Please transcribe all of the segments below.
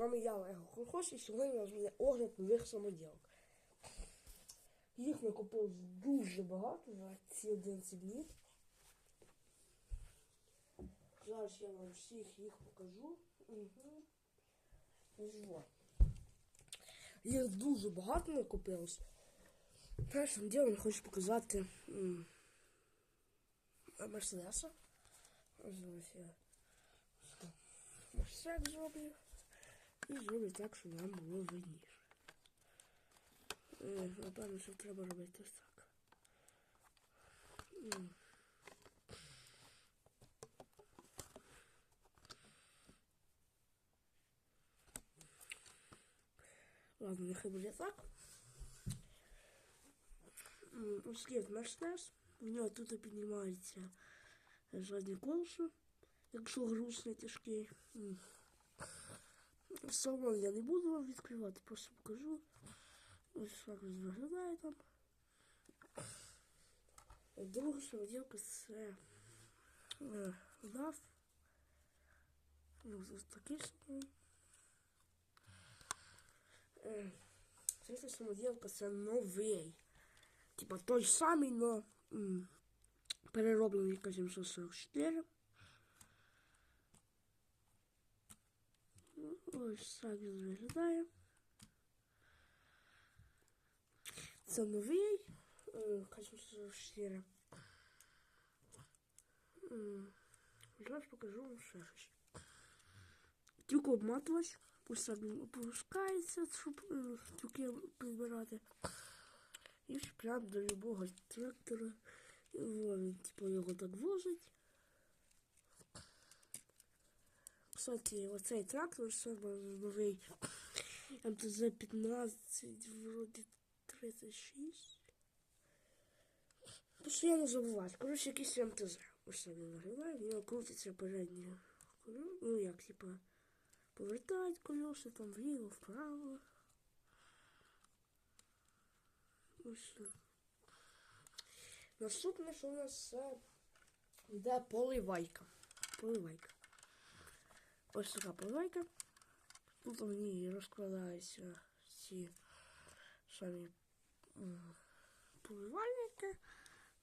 вами я Олег Хохош, і сьогодні у нас буде огляд нових самоділок. Їх накопилось дуже багато за ці 11 днів. Зараз я вам всіх їх покажу. Угу. Їх дуже багато накопилось. Першим ділом хочу показати Мерседеса. Ось я так зроблю. І зроблю так, щоб нам було видніше. Е, Напевно, що треба робити ось так. Ладно, нехай буде так. Ось є Мерседес. В нього тут піднімається заднє колесо, якщо груз не тяжкий. Салон я не буду вам відкривати, просто покажу. Ось так ось виглядає там. Друга самоділка це е, DAF. Ну, ось такий самий. Е, Третя самоділка це новий. Типа той самий, но перероблений К-744. Ну, Ось так він виглядає. Це новий е, К-744. Зараз покажу вам ще щось. Тільки обматувач. Ось так він опускається, щоб е, тюки підбирати. І прям до любого трактора. І Він, типу, його так возить. Кстати, оцей трактор саме новий МТЗ-15, вроді 36. Постійно забувати. Коротше, якийсь МТЗ. Ось він виглядає, в нього крутиться передні. коло- Ну як, типа, повертають колеса там вліво, вправо. Ось так. Наступне, що у нас це йде поливайка. Поливайка. Ось така поливайка. Тут у ній розкладаються ці самі поливальники.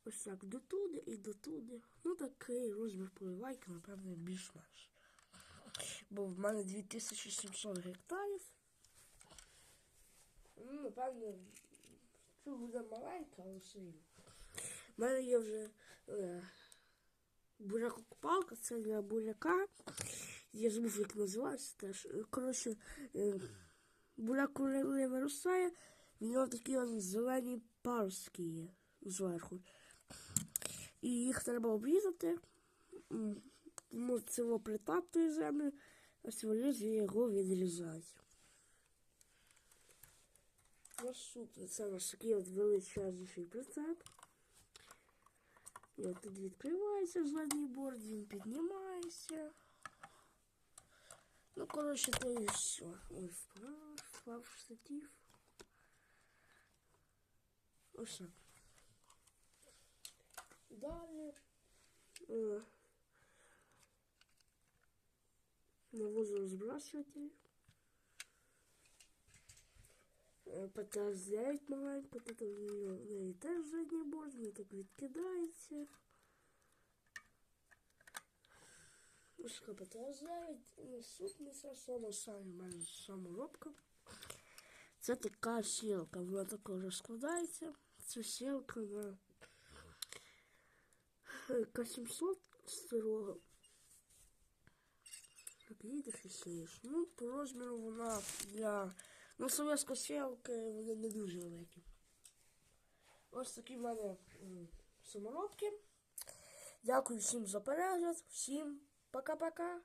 Ось так дотуди і дотуди. Ну такий розмір поливайки, напевно, більш-менш. Бо в мене 2700 гектарів. Ну, напевно, це буде маленька, але сильно. У мене є вже е, бурякокопалка, це для буряка. Я забув, як називається теж. Е, Коротше, е, буряк коли виростає, в нього такі зелені паростки є зверху. І їх треба обрізати. Це його притаптує землю, а сьогодні його відрізають. Наступне це у нас такий от величезніший прицеп. І от тут відкривається задній борт, він піднімається. Ну, коротше, то і все. Ой, вправо, впав штатив. Ось так. Далі. Е, навозорозбрасыватель. Е, ПТС-9 маленько, тут в неї- в неї теж задній борт, він так відкидається. Така ПТС-9, наступний це сама мене саморобка. Це така сілка, вона також розкладається. Це сілка на е, К-700 старого. Так, їдеш і сієш. Ну, по розміру вона для Ну, сілки вони не дуже великі. Ось такі в мене саморобки. Дякую всім за перегляд. Всім пока-пока.